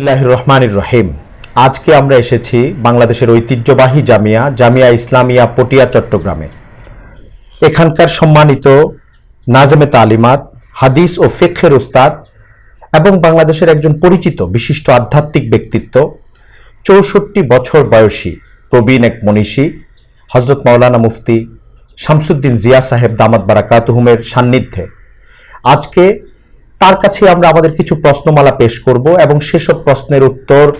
বিসমিল্লাহ রহমানির রহিম। আজকে আমরা এসেছি বাংলাদেশের ঐতিহ্যবাহী জামিয়া জামিয়া ইসলামিয়া পটিয়া, চট্টগ্রামে। এখানকার সম্মানিত নাজেমে তালিমাত, হাদিস ও ফেক্ষের উস্তাদ এবং বাংলাদেশের একজন পরিচিত বিশিষ্ট আধ্যাত্মিক ব্যক্তিত্ব, চৌষট্টি বছর বয়সী প্রবীণ এক মনীষী হজরত মাওলানা মুফতি শামসুদ্দিন জিয়া সাহেব দামাত বারাকাতুহুমের সান্নিধ্যে। আজকে তার কাছে আমরা আমাদের কিছু প্রশ্নমালা পেশ করব এবং সেসব প্রশ্নের উত্তর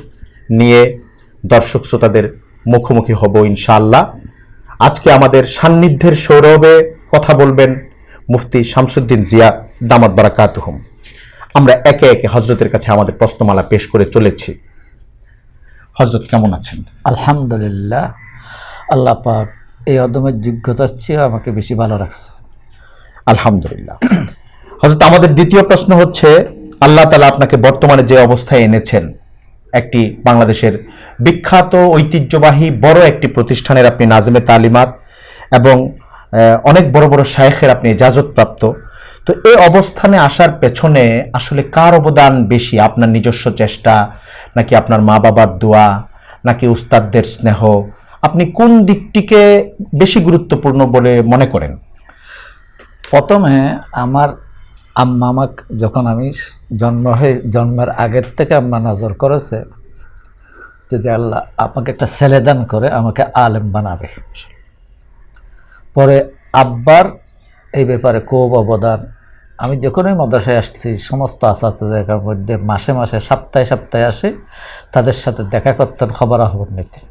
নিয়ে দর্শক শ্রোতাদের মুখোমুখি হব ইনশাআল্লাহ। আজকে আমাদের সান্নিধ্যের সৌরভে কথা বলবেন মুফতি শামসুদ্দিন জিয়া দামাত বারাকাতুহুম। আমরা একে একে হজরতের কাছে আমাদের প্রশ্নমালা পেশ করে চলেছি। হজরত কেমন আছেন? আলহামদুলিল্লাহ। আল্লাহ পাক এই অদমের যোগ্যতার চেয়ে আমাকে বেশি ভালো রাখছে। আলহামদুলিল্লাহ। হজরত আমাদের দ্বিতীয় প্রশ্ন হচ্ছে, আল্লাহ তালা আপনাকে বর্তমানে যে অবস্থায় এনেছেন, একটি বাংলাদেশের বিখ্যাত, ঐতিহ্যবাহী, বড় একটি প্রতিষ্ঠানের আপনি নাজমে তালিমাত এবং অনেক বড় বড় শায়েখের আপনি ইজাজতপ্রাপ্ত। তো এই অবস্থানে আসার পেছনে আসলে কার অবদান বেশি? আপনার নিজস্ব চেষ্টা, নাকি আপনার মা বাবার দোয়া, নাকি উস্তাদদের স্নেহ? আপনি কোন দিকটিকে বেশি গুরুত্বপূর্ণ বলে মনে করেন? প্রথমে আমার আম্মা আমাক যখন আমি জন্ম হয়ে জন্মের আগের থেকে আম্মা নজর করেছে, যদি আল্লাহ আমাকে একটা ছেলে দান করে, আমাকে আলেম বানাবে। পরে আব্বার এই ব্যাপারে খুব অবদান। আমি যখনই মাদ্রাসায় আসছি, সমস্ত আসাদের মধ্যে মাসে মাসে, সপ্তাহে সপ্তাহে আসে, তাদের সাথে দেখা করতেন, খবরাখবর নিতেন।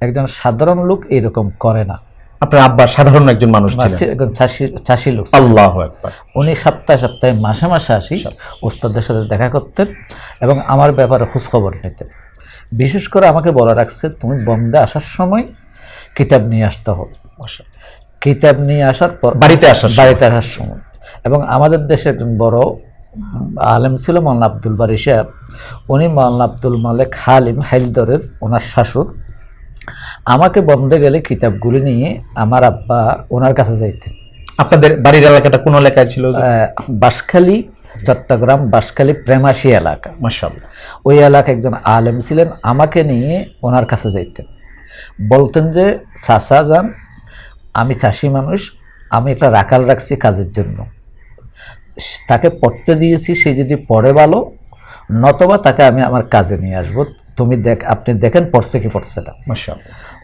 একজন সাধারণ লোক এরকম করে না। আপনার আব্বা সাধারণ একজন মানুষ ছিলেন। চাষি- লোক আল্লাহ উনি সপ্তাহে সপ্তাহে মাসে মাসে আসি ওস্তাদের সাথে দেখা করতেন এবং আমার ব্যাপারে খোঁজখবর নিতেন বিশেষ করে আমাকে বলা রাখছে তুমি বম্বে আসার সময় কিতাব নিয়ে আসতে হবে। কিতাব নিয়ে আসার পর বাড়িতে আসার বাড়িতে আসার সময়। এবং আমাদের দেশে একজন বড় আলেম ছিল মৌলানা আব্দুল বারি সাহেব। উনি মৌলানা আব্দুল মালেক হালিম হাইলদরের ওনার শাশুর আমাকে বন্ধে গেলে কিতাবগুলি নিয়ে আমার আব্বা ওনার কাছে যাইতেন। আপনাদের বাড়ির এলাকাটা কোন এলাকায় ছিল? আহ, বাঁশখালী চট্টগ্রাম বাঁশখালী প্রেমাসী এলাকা। মাশাআল্লাহ। ওই এলাকায় একজন আলেম ছিলেন আমাকে নিয়ে ওনার কাছে যাইতেন। বলতেন যে চাষা যান আমি চাষি মানুষ আমি একটা রাখাল রাখছি কাজের জন্য। তাকে পড়তে দিয়েছি সে যদি পড়ে ভালো নতবা তাকে আমি আমার কাজে নিয়ে আসব। তুমি দেখ আপনি দেখেন পড়ছে কি পড়ছে না।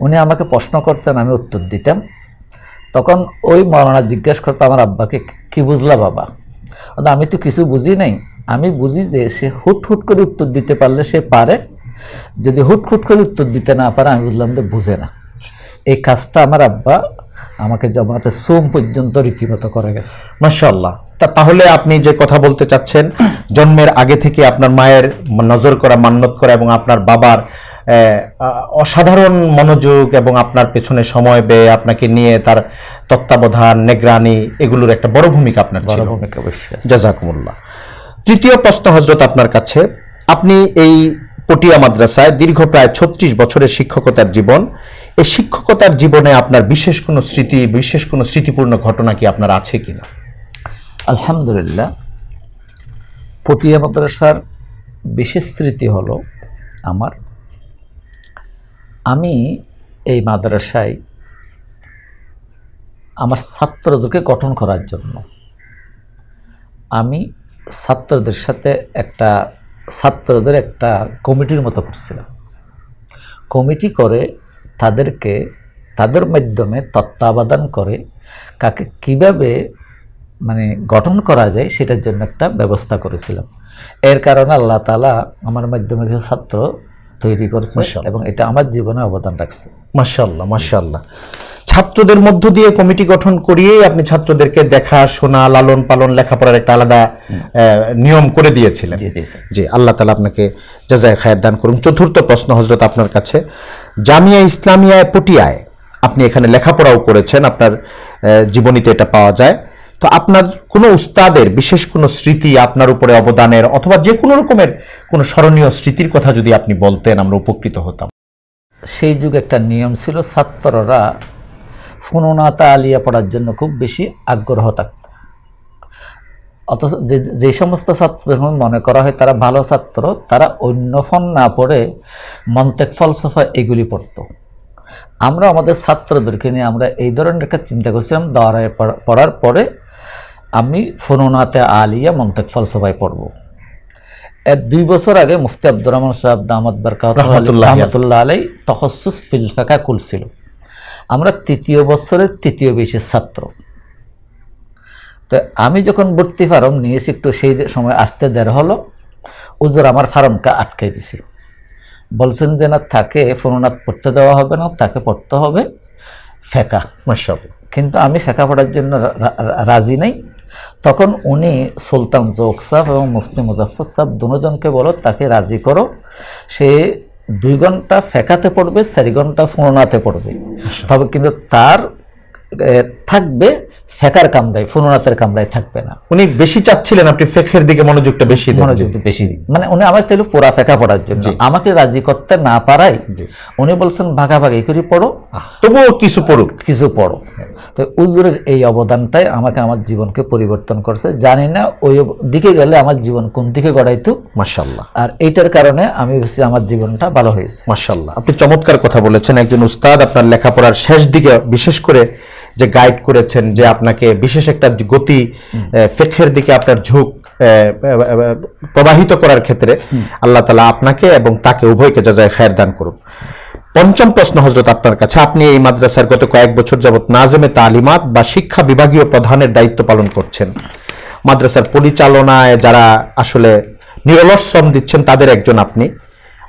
উনি আমাকে প্রশ্ন করতেন আমি উত্তর দিতাম। তখন ওই মৌলানা জিজ্ঞেস করতো আমার আব্বাকে কি বুঝলা বাবা? আমি তো কিছু বুঝি নাই। আমি বুঝি যে সে হুট হুট করে উত্তর দিতে পারলে সে পারে। যদি হুট হুট করে উত্তর দিতে না পারে আমি বুঝলাম যে বুঝে না। এই কাজটা আমার আব্বা আমাকে জমাতে সোম পর্যন্ত রীতিমতো করে গেছে। মাশাআল্লাহ। তা তাহলে আপনি যে কথা বলতে চাচ্ছেন জন্মের আগে থেকে আপনার মায়ের নজর করা মান্যত করা এবং আপনার বাবার অসাধারণ মনোযোগ এবং আপনার পেছনে সময় ব্যয় আপনাকে নিয়ে তার তত্ত্বাবধান নেগরানি এগুলোর একটা বড় ভূমিকা আপনার বড় ভূমিকা অবশ্যই জাজাকুমুল্লাহ। তৃতীয় প্রশ্ন হজরত আপনার কাছে আপনি এই পটিয়া মাদ্রাসায় দীর্ঘ প্রায় ছত্রিশ বছরের শিক্ষকতার জীবন এই শিক্ষকতার জীবনে আপনার বিশেষ কোনো স্মৃতি বিশেষ কোনো স্মৃতিপূর্ণ ঘটনা কি আপনার আছে কিনা? আলহামদুলিল্লাহ পটিয়া মাদ্রাসার বিশেষ স্মৃতি হল আমার। আমি এই মাদ্রাসায় আমার ছাত্রদেরকে গঠন করার জন্য। আমি ছাত্রদের সাথে একটা, ছাত্রদের একটা কমিটির মতো করছিলাম। কমিটি করে তাদেরকে, তাদের মাধ্যমে তত্ত্বাবধান করে কাকে কীভাবে মানে গঠন করা যায় সেটার জন্য একটা ব্যবস্থা করেছিলাম। এর কারণে আল্লাহ তালা আমার মাধ্যমে ছাত্র তৈরি করছে এবং এটা আমার জীবনে অবদান রাখছে। মাশাল্লাহ মাশাল্লাহ ছাত্রদের মধ্য দিয়ে কমিটি গঠন করিয়েই আপনি ছাত্রদেরকে দেখা শোনা লালন পালন লেখাপড়ার একটা আলাদা নিয়ম করে দিয়েছিলেন। জি আল্লাহ তালা আপনাকে জাজায় খায়ের দান করুন। চতুর্থ প্রশ্ন হজরত আপনার কাছে জামিয়া ইসলামিয়ায় পটিয়ায় আপনি এখানে লেখাপড়াও করেছেন আপনার জীবনীতে এটা পাওয়া যায়। তো আপনার কোনো উস্তাদের, বিশেষ কোনো স্মৃতি আপনার উপরে অবদানের অথবা যে কোনো রকমের কোনো স্মরণীয় স্মৃতির কথা যদি আপনি বলতেন, আমরা উপকৃত হতাম। সেই যুগে একটা নিয়ম ছিল, ছাত্ররা ফুনুনাতা আলিয়া পড়ার জন্য খুব বেশি আগ্রহ থাকত। অথচ যে সমস্ত ছাত্রদের মনে করা হয় তারা ভালো ছাত্র, তারা অন্য ফোন না পড়ে মন্তেক ফলসফা এগুলি পড়তো। আমরা আমাদের ছাত্রদেরকে নিয়ে আমরা এই ধরনের একটা চিন্তা করছিলাম পড়া- পড়ার পরে আমি ফোননাতে আলিয়া মন্তেক ফলসফায় পড়ব। এর দুই বছর আগে মুফতি আব্দুর রহমান সাহেব দামাদ বারকাত রহমতুল্লাহি আলাই তখসুস ফিল ফাঁকা খুলছিল আমরা তৃতীয় বছরের তৃতীয় বেশের ছাত্র। তো আমি যখন ভর্তি ফার্ম নিয়েছি একটু সেই সময় আসতে দেড় হলো। উজুর আমার ফার্মটা আটকে দিছি। বলছেন যে না তাকে ফোননাথ পড়তে দেওয়া হবে না তাকে পড়তে হবে ফেকা। মাশাআল্লাহ। কিন্তু আমি ফেকা পড়ার জন্য রাজি নেই। তখন উনি সুলতান জোক সাহ এবং মুফতি মুজাফর সাহ দুজনকে বলো তাকে রাজি করো। সে দুই ঘণ্টা ফেকাতে পড়বে চারি ঘণ্টা ফোনাতে পড়বে। তবে কিন্তু তার থাকবে ফেকার কামরায় ফোনাতের কামরায় থাকবে না। উনি বেশি চাচ্ছিলেন আপনি ফেকের দিকে মনোযোগটা বেশি মনোযোগ বেশি মানে উনি আমার চাইলে পুরা ফেকা পড়ার জন্য। আমাকে রাজি করতে না পারাই উনি বলছেন ভাগাভাগি করে পড়ো। তবুও কিছু পড়ুক। কিছু পড়ো। তো উজুরের এই অবদানটাই আমাকে আমার জীবনকে পরিবর্তন করছে। জানি না ওই দিকে গেলে আমার জীবন কোন দিকে গড়াইতো। মাশাআল্লাহ। আর এইটার কারণে আমি ভাবছি আমার জীবনটা ভালো হয়েছে। মাশাল্লাহ আপনি চমৎকার কথা বলেছেন। একজন উস্তাদ আপনার লেখাপড়ার শেষ দিকে বিশেষ করে যে গাইড করেছেন যে আপনাকে বিশেষ একটা গতি ফেকের দিকে আপনার ঝোঁক প্রবাহিত করার ক্ষেত্রে আল্লাহ তালা আপনাকে এবং তাকে উভয়কে যা যায় খায়ের দান করুন। পঞ্চম প্রশ্ন হজরত আপনার কাছে, আপনি এই মাদ্রাসার গত কয়েক বছর যাবত নাজেমে তালিমাত বা শিক্ষা বিভাগীয় প্রধানের দায়িত্ব পালন করছেন। মাদ্রাসার পরিচালনায় যারা আসলে নিরলস শ্রম দিচ্ছেন, তাদের একজন আপনি।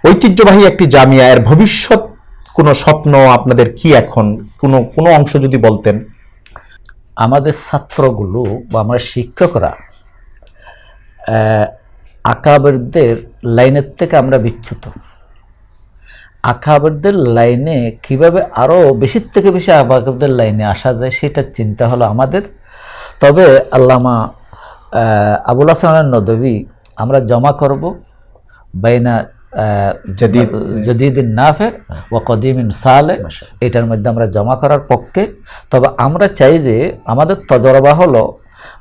ঐতিহ্যবাহী একটি জামিয়া, এর ভবিষ্যৎ কোনো স্বপ্ন আপনাদের কি এখন? কোনো কোনো অংশ যদি বলতেন। আমাদের ছাত্রগুলো বা আমার শিক্ষকরা আকাবেরদের লাইনের থেকে আমরা বিচ্যুত। আকাবেরদের লাইনে কীভাবে আরও বেশির থেকে বেশি আকাবেরদের লাইনে আসা যায় সেটা চিন্তা হলো আমাদের। তবে আল্লামা আবুল হাসান নদভী আমরা জমা করব বাইনা জাদিদ। জদিদিন নাফে ও কদিমিন সালে এটার মধ্যে আমরা জমা করার পক্ষে তবে আমরা চাই যে আমাদের তজরবা হলো,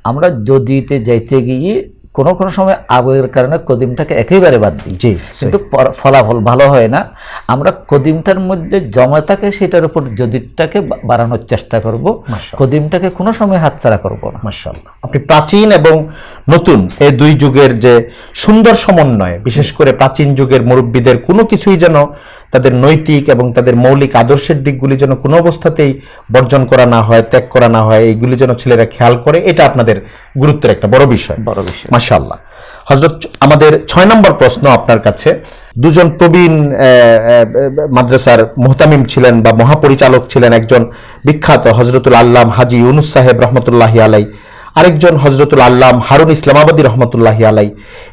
আমরা যদিতে যাইতে গিয়ে কোনো কোনো সময় আবেগের কারণে কদিমটাকে একেবারে বাদ দিই। জি কিন্তু ফলাফল ভালো হয় না। আমরা কদিমটার মধ্যে জমা থাকে সেটার উপর যদিটাকে বাড়ানোর চেষ্টা করব। কদিমটাকে কোনো সময় হাতছাড়া করব না। মাশাআল্লাহ। আপনি প্রাচীন এবং নতুন এই দুই যুগের যে সুন্দর সমন্বয় বিশেষ করে প্রাচীন যুগের মুরব্বীদের কোনো কিছুই যেন তাদের নৈতিক এবং তাদের মৌলিক আদর্শের দিকগুলি যেন কোনো অবস্থাতেই বর্জন করা না হয় ত্যাগ করা না হয় এইগুলি যেন ছেলেরা খেয়াল করে এটা আপনাদের গুরুত্বের একটা বড় বিষয়। বড় বিষয়। মাশাআল্লাহ। হজরত আমাদের ছয় নম্বর প্রশ্ন আপনার কাছে। দুজন প্রবীণ মাদ্রাসার মোহতামিম ছিলেন বা মহাপরিচালক ছিলেন একজন বিখ্যাত হজরতুল আল্লাম হাজি ইউনুস সাহেব রহমতুল্লাহি আলাই আরেকজন হজরতুল আল্লাম হারুন ইসলামাবাদী রহমতুল্লাহি আলাই।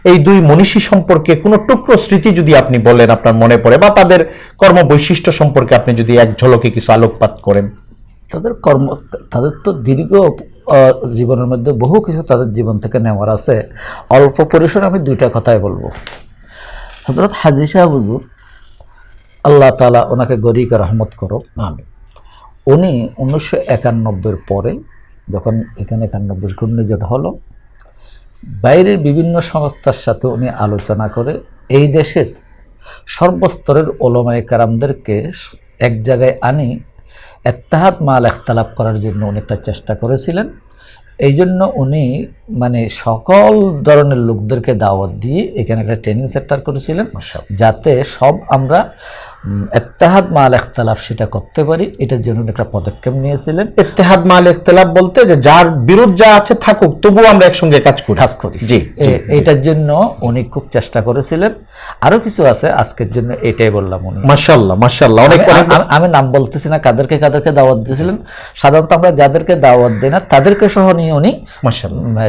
এই দুই মনীষী সম্পর্কে কোনো টুকরো স্মৃতি যদি আপনি বলেন আপনার মনে পড়ে বা তাদের কর্ম বৈশিষ্ট্য সম্পর্কে আপনি যদি এক ঝলকে কিছু আলোকপাত করেন। তাদের কর্ম তাদের তো দীর্ঘ জীবনের মধ্যে বহু কিছু তাদের জীবন থেকে নেওয়ার আছে। অল্প পরিসরে আমি দুইটা কথাই বলব। হজরত হাজি শাহ হুজুর আল্লাহ তালা ওনাকে গরিকে রহমত করো আমি উনি উনিশশো একানব্বইয়ের পরে যখন এখানে একানব্বই ঘূর্ণিঝড় হলো বাইরের বিভিন্ন সংস্থার সাথে উনি আলোচনা করে এই দেশের সর্বস্তরের ওলমায় কারামদেরকে এক জায়গায় আনি এত্তাহাদ মাল একতালাপ করার জন্য উনি একটা চেষ্টা করেছিলেন। এই জন্য উনি মানে সকল ধরনের লোকদেরকে দাওয়াত দিয়ে এখানে একটা ট্রেনিং সেন্টার করেছিলেন যাতে সব আমরা এত্তাহাদ মাল একতালাপ সেটা করতে পারি এটার জন্য একটা পদক্ষেপ নিয়েছিলেন। ইত্তেহাদ মাল ইখতিলাফ বলতে যে যার বিরোধ যা আছে থাকুক তবুও আমরা একসঙ্গে কাজ করি। কাজ করি। জি এটার জন্য উনি খুব চেষ্টা করেছিলেন। আরও কিছু আছে আজকের জন্য এটাই বললাম উনি। মাশাল্লাহ মাশাল্লাহ অনেক আমি- নাম বলতেছি না কাদেরকে কাদেরকে দাওয়াত দিয়েছিলেন। সাধারণত আমরা যাদেরকে দাওয়াত দিই না তাদেরকে সহ নিয়ে উনি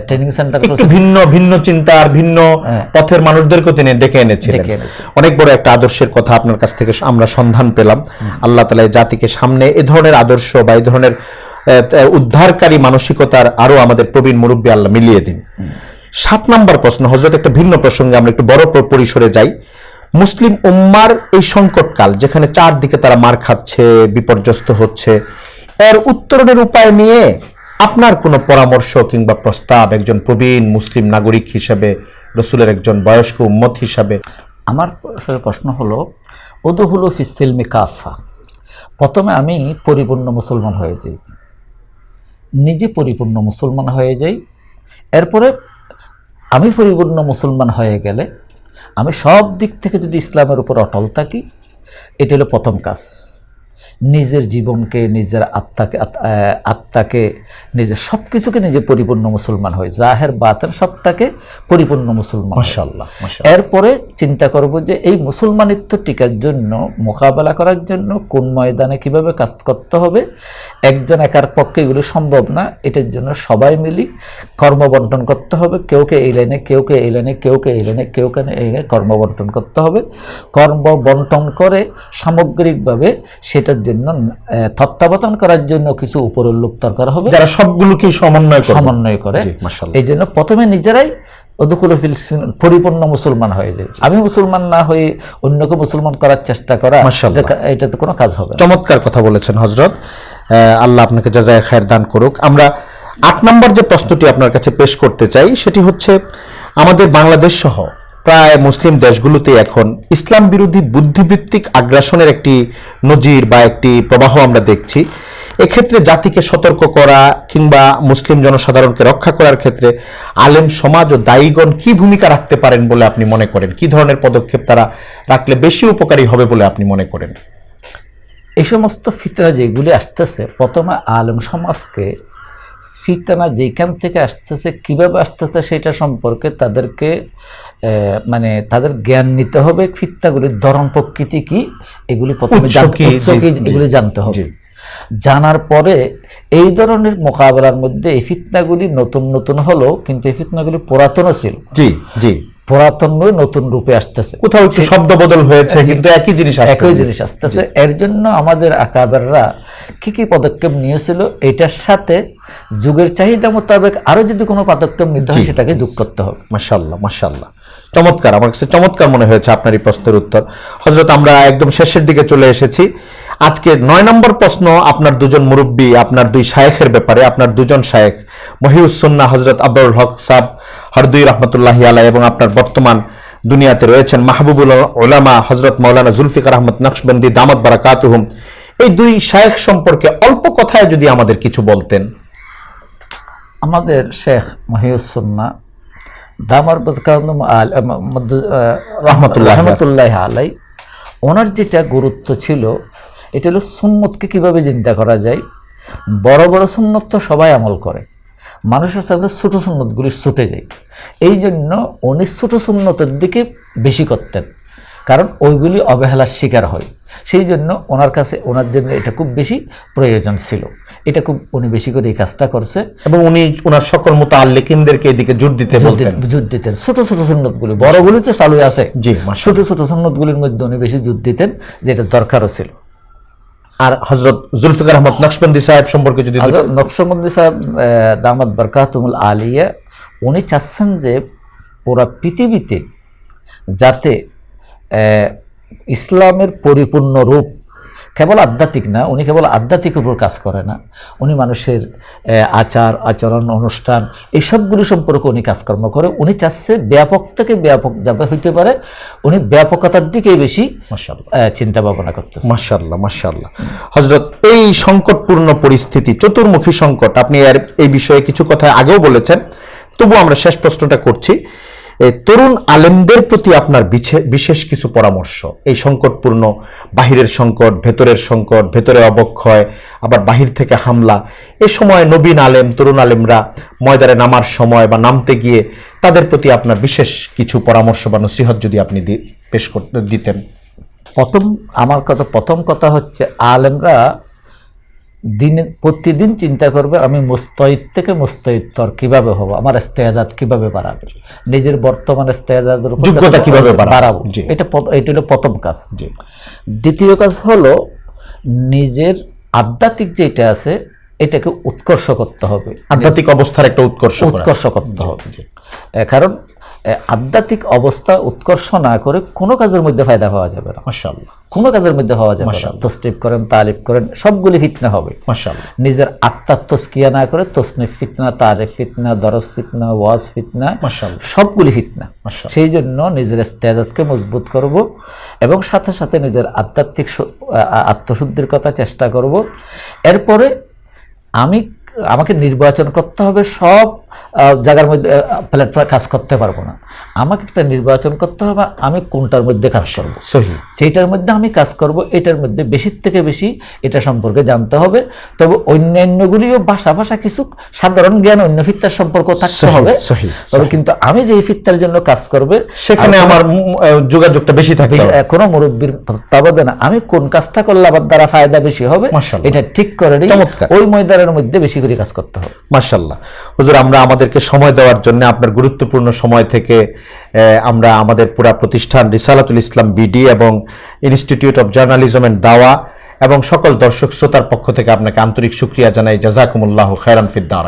ট্রেনিং সেন্টার ভিন্ন ভিন্ন চিন্তার ভিন্ন পথের মানুষদেরকে তিনি ডেকে এনেছিলেন। অনেক বড় একটা আদর্শের কথা আপনার কাছ থেকে আমরা সন্ধান পেলাম। আল্লাহ তালা জাতিকে সামনে এ ধরনের আদর্শ বা এই ধরনের উদ্ধারকারী মানসিকতার আরও আমাদের প্রবীণ মুরব্বী আল্লাহ মিলিয়ে দিন। সাত নম্বর প্রশ্ন হজরত একটা ভিন্ন প্রসঙ্গে আমরা একটু বড় পরিসরে যাই। মুসলিম উম্মার এই সংকটকাল, যেখানে চারদিকে তারা মার খাচ্ছে, বিপর্যস্ত হচ্ছে, এর উত্তরণের উপায় নিয়ে আপনার কোনো পরামর্শ কিংবা প্রস্তাব একজন প্রবীণ মুসলিম নাগরিক হিসেবে, রসুলের একজন বয়স্ক উম্মত হিসাবে? আমার প্রশ্ন হলো উদুহুলু ফিসিলমি কাফা। প্রথমে আমি পরিপূর্ণ মুসলমান হয়ে যাই। নিজে পরিপূর্ণ মুসলমান হয়ে যাই। এরপরে আমি পরিপূর্ণ মুসলমান হয়ে গেলে আমি সব দিক থেকে যদি ইসলামের উপর অটল থাকি, এটা হলো প্রথম কাজ। নিজের জীবনকে নিজের আত্মাকে আত্মাকে নিজের সব কিছুকে নিজে পরিপূর্ণ মুসলমান হয়। জাহের বাতের সবটাকে পরিপূর্ণ মুসলমান মাশাল্লাহ এরপরে চিন্তা করব যে এই মুসলমানিত্ব টিকার জন্য মোকাবেলা করার জন্য কোন ময়দানে কীভাবে কাজ করতে হবে একজন একার পক্ষে এগুলো সম্ভব না এটার জন্য সবাই মিলি কর্মবন্টন করতে হবে। কেউকে এই লাইনে কেউকে এই লাইনে কেউকে এই লাইনে কেউকে এই লাইনে কর্মবন্টন করতে হবে। কর্ম বন্টন করে সামগ্রিকভাবে সেটার জন্য আহ, তত্ত্বাবধান করার জন্য কিছু উপরের লোক দরকার হবে। যারা সবগুলোকে সমন্বয় সমন্বয় করে। এই জন্য প্রথমে নিজেরাই অদুকুল পরিপূর্ণ মুসলমান হয়ে যায়। আমি মুসলমান না হয়ে অন্যকে মুসলমান করার চেষ্টা করা। এটা- এটাতে কোনো কাজ হবে চমৎকার কথা বলেছেন হজরত আল্লাহ আপনাকে যাজায় খায়ের দান করুক। আমরা আট নম্বর যে প্রশ্নটি আপনার কাছে পেশ করতে চাই সেটি হচ্ছে আমাদের বাংলাদেশ সহ প্রায় মুসলিম দেশগুলোতে এখন ইসলাম বিরোধী বুদ্ধিবৃত্তিক আগ্রাসনের একটি নজির বা একটি প্রবাহ আমরা দেখছি। এক্ষেত্রে জাতিকে সতর্ক করা কিংবা মুসলিম জনসাধারণকে রক্ষা করার ক্ষেত্রে আলেম সমাজ ও দায়ীগণ কি ভূমিকা রাখতে পারেন বলে আপনি মনে করেন? কি ধরনের পদক্ষেপ তারা রাখলে বেশি উপকারী হবে বলে আপনি মনে করেন? এই সমস্ত ফিতরা যেগুলি আসতেছে, প্রথমে আলেম সমাজকে ফিতনা যেখান থেকে আসতেছে কীভাবে আসতেছে সেটা সম্পর্কে তাদেরকে মানে তাদের জ্ঞান নিতে হবে। ফিতনাগুলির ধরন প্রকৃতি কি এগুলি প্রথমে এগুলি জানতে হবে। জানার পরে এই ধরনের মোকাবেলার মধ্যে এই ফিতনাগুলি নতুন নতুন হলো কিন্তু এই ফিতনাগুলি পুরাতনও ছিল। জি জি। পুরাতন নয় নতুন রূপে আসতেছে। কোথাও একটু শব্দ বদল হয়েছে কিন্তু একই জিনিস। একই জিনিস আসতেছে। এর জন্য আমাদের আকাবেররা কি কি পদক্ষেপ নিয়েছিল এটার সাথে যুগের চাহিদা মোতাবেক আরও যদি কোনো পদক্ষেপ নিতে হয় সেটাকে যোগ করতে হবে। মাশাল্লাহ মাশাল্লাহ চমৎকার আমার কাছে চমৎকার মনে হয়েছে আপনার এই প্রশ্নের উত্তর। হজরত আমরা একদম শেষের দিকে চলে এসেছি। আজকে নয় নম্বর প্রশ্ন আপনার দুজন মুরব্বী আপনার দুই শায়েখের ব্যাপারে আপনার দুজন শায়েখ মহিউসন্না হজরত আব্দুল হক সাব হরদুই রহমতুল্লাহ আলাই এবং আপনার বর্তমান দুনিয়াতে রয়েছেন মাহবুবুল ওলামা হজরত মৌলানা জুলফিকার আহমদ নকশবন্দি দামদ বারাকাতুহুম এই দুই শায়েখ সম্পর্কে অল্প কথায় যদি আমাদের কিছু বলতেন আমাদের শেখ মহিউসন্না দামার। রহমতুল্লাহ আলাই ওনার যেটা গুরুত্ব ছিল এটা হলো সুন্নতকে কীভাবে চিন্তা করা যায়? বড় বড় সুন্নত তো সবাই আমল করে। মানুষের সাথে ছোটো সুন্নতগুলি ছুটে যায়। এই জন্য উনি ছোটো সুন্নতের দিকে বেশি করতেন। কারণ ওইগুলি অবহেলার শিকার হয়। সেই জন্য ওনার কাছে ওনার জন্য এটা খুব বেশি প্রয়োজন ছিল। এটা খুব উনি বেশি করে এই কাজটা করছে। এবং উনি ওনার সকল মোতাল্লিকিনদেরকে এদিকে জোর দিতে জোর দিতেন। ছোট ছোট সুন্নতগুলি বড়গুলি তো চালু আছে। ছোট ছোট সুন্নতগুলির মধ্যে উনি বেশি জোর দিতেন যেটা দরকারও ছিল। আর হজরত জুলফিকার আহমদ নকশবন্দি সাহেব সম্পর্কে যদি নকশবন্দি সাহেব দামাদ বরকাতুল আলিয়া, উনি চাচ্ছেন যে পুরা পৃথিবীতে যাতে ইসলামের পরিপূর্ণ রূপ কেবল আধ্যাত্মিক না উনি কেবল আধ্যাত্মিক উপর কাজ করে না। উনি মানুষের আচার আচরণ অনুষ্ঠান এই সবগুলি সম্পর্কে উনি কাজকর্ম করে। উনি চাচ্ছে ব্যাপক থেকে ব্যাপক যাবে হইতে পারে উনি ব্যাপকতার দিকেই বেশি চিন্তা ভাবনা করতেছে। মাশাল্লাহ মাশাল্লাহ হজরত এই সংকটপূর্ণ পরিস্থিতি চতুর্মুখী সংকট আপনি এর এই বিষয়ে কিছু কথা আগেও বলেছেন তবু আমরা শেষ প্রশ্নটা করছি। তরুণ আলেমদের প্রতি আপনার বিশেষ কিছু পরামর্শ? এই সংকটপূর্ণ, বাহিরের সংকট, ভেতরের সংকট, ভেতরে অবক্ষয়, আবার বাহির থেকে হামলা। এ সময় নবীন আলেম, তরুণ আলেমরা ময়দানে নামার সময় বা নামতে গিয়ে তাদের প্রতি আপনার বিশেষ কিছু পরামর্শ বা নসিহত যদি আপনি পেশ করতে দিতেন। প্রথম আমার কথা প্রথম কথা হচ্ছে আলেমরা দিনে প্রতিদিন চিন্তা করবে আমি মুস্তৈদ থেকে মুস্তৈদতর কীভাবে হব? আমার ইস্তেয়াদাত কীভাবে বাড়াবে? নিজের বর্তমান ইস্তেয়াদাতের যোগ্যতা কীভাবে বাড়াবো? এটা এটা হলো প্রথম কাজ। দ্বিতীয় কাজ হলো নিজের আধ্যাত্মিক যেটা আছে এটাকে উৎকর্ষ করতে হবে। আধ্যাত্মিক অবস্থার একটা উৎকর্ষ উৎকর্ষ করতে হবে। কারণ আধ্যাত্মিক অবস্থা উৎকর্ষ না করে কোনো কাজের মধ্যে ফায়দা পাওয়া যাবে না। মাশাআল্লাহ। কোনো কাজের মধ্যে পাওয়া যাবে না। তসরিফ করেন তালিফ করেন সবগুলি ফিতনা হবে। মাশাআল্লাহ। নিজের আত্মার তস্কিয়া না করে তসনিফ ফিতনা তারিফ ফিতনা দরজ ফিতনা ওয়াজ ফিতনা সবগুলি ফিতনা। সেই জন্য নিজের ইস্তেজাতকে মজবুত করব এবং সাথে সাথে নিজের আধ্যাত্মিক আত্মশুদ্ধির কথা চেষ্টা করব। এরপরে আমি আমাকে নির্বাচন করতে হবে সব জায়গার মধ্যে প্ল্যাটফর্মে কাজ করতে পারব না। আমাকে একটা নির্বাচন করতে হবে আমি কোনটার মধ্যে কাজ করব? সেইটার মধ্যে আমি কাজ করব এটার মধ্যে বেশির থেকে বেশি এটা সম্পর্কে জানতে হবে। তবে অন্যান্যগুলিও ভাষা ভাষা কিছু সাধারণ জ্ঞান অন্য ফিত্তার সম্পর্ক থাকতে হবে। তবে কিন্তু আমি যে ফিত্তার জন্য কাজ করবে সেখানে আমার যোগাযোগটা বেশি থাকবে বেশি- কোনো মুরব্বীর তত্ত্বাবধানে আমি কোন কাজটা করলে আমার দ্বারা ফায়দা বেশি হবে এটা ঠিক করে। ওই ময়দানের মধ্যে বেশি করে কাজ করতে হবে। মাশাল্লাহ হুজুর, আমরা আমাদেরকে সময় দেওয়ার জন্য আপনার গুরুত্বপূর্ণ সময় থেকে আমরা আমাদের পুরা প্রতিষ্ঠান রিসালাতুল ইসলাম বিডি এবং Institute of Journalism and Dawah এবং সকল দর্শক শ্রোতার পক্ষ থেকে আপনাকে আন্তরিক সুক্রিয়া জানাই। জাজাকুমুল্লাহ খায়রান ফিদ্দার